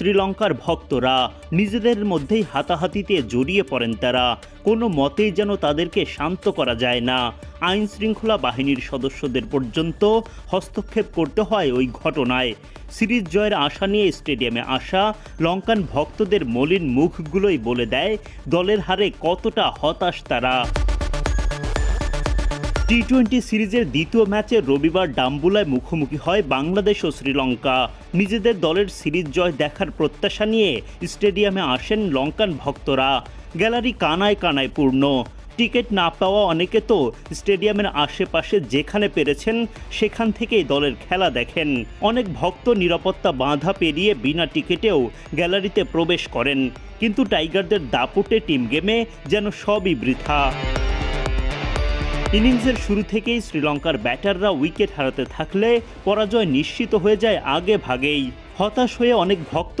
শ্রীলঙ্কার ভক্তরা নিজেদের মধ্যেই হাতাহাতিতে জড়িয়ে পড়েন তারা। কোনো মতেই যেন তাদেরকে শান্ত করা যায় না। আইন শৃঙ্খলা বাহিনীর সদস্যদের পর্যন্ত হস্তক্ষেপ করতে হয় ওই ঘটনায়। সিরিজ জয়ের আশা নিয়ে স্টেডিয়ামে আসা লঙ্কান ভক্তদের মলিন মুখগুলোই বলে দেয় দলের হারে কতটা হতাশ তারা। টি টোয়েন্টি সিরিজের দ্বিতীয় ম্যাচে রবিবার ডাম্বুলায় মুখোমুখি হয় বাংলাদেশ ও শ্রীলঙ্কা। নিজেদের দলের সিরিজ জয় দেখার প্রত্যাশা নিয়ে স্টেডিয়ামে আসেন লঙ্কান ভক্তরা। গ্যালারি কানায় কানায় পূর্ণ। টিকিট না পাওয়া অনেকে তো স্টেডিয়ামের আশেপাশে যেখানে পেরেছেন, সেখান থেকেই দলের খেলা দেখেন। অনেক ভক্ত নিরাপত্তা বাঁধা পেরিয়ে বিনা টিকিটেও গ্যালারিতে প্রবেশ করেন। কিন্তু টাইগারদের দাপুটে টিম গেমে যেন সবই বৃথা। ইনিংসের শুরু থেকেই শ্রীলঙ্কার ব্যাটাররা উইকেট হারাতে থাকলে পরাজয় নিশ্চিত হয়ে যায় আগে ভাগেই। হতাশ হয়ে অনেক ভক্ত